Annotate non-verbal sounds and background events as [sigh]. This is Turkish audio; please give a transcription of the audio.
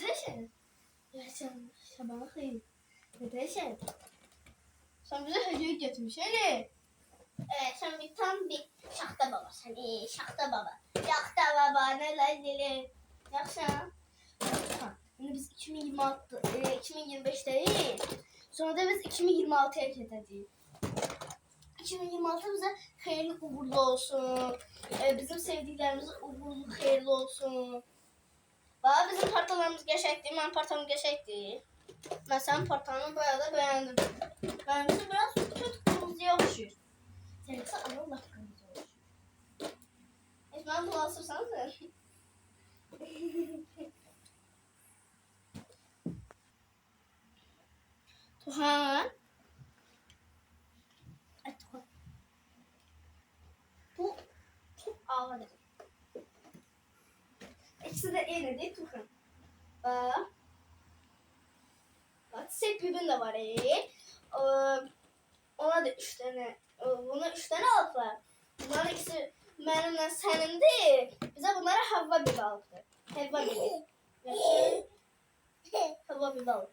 Deterjan. Deterjan. Sabah bakayım. Deterjan. Sen bize hediye getirmiş. Hani? Evet sen bir tam bir şahta baba. Sen iyi şahta baba. Şahta baba neler dilim. Yaksa. Yaksa. Biz 2026, e, 2025'teyiz. Sonra da biz 2026'ya gideceğiz. 2026 bize hayırlı uğurlu olsun. Ee, bizim sevdiklerimize uğurlu hayırlı olsun. Bax bizim partalarımız qəşəngdir, mənim partam qəşəngdir. Mən sənin partanı bayağı da bəyəndim. Benimki biraz kötü kırmızıya oxşuyur. Seninkisi ana laf kırmızı. Heç mənə bulaşırsan. [laughs] Ay Tuhan. Bu çok ağır. İkisi de aynı değil Tuhan. Bak. Bak set bibin de var. Ee, Ee, ona da üç tane. e, Buna üç tane aldılar. Bunların ikisi benimle senindi. Bize bunlara Havva bir aldı. Havva bir. [laughs] Havva bir aldı.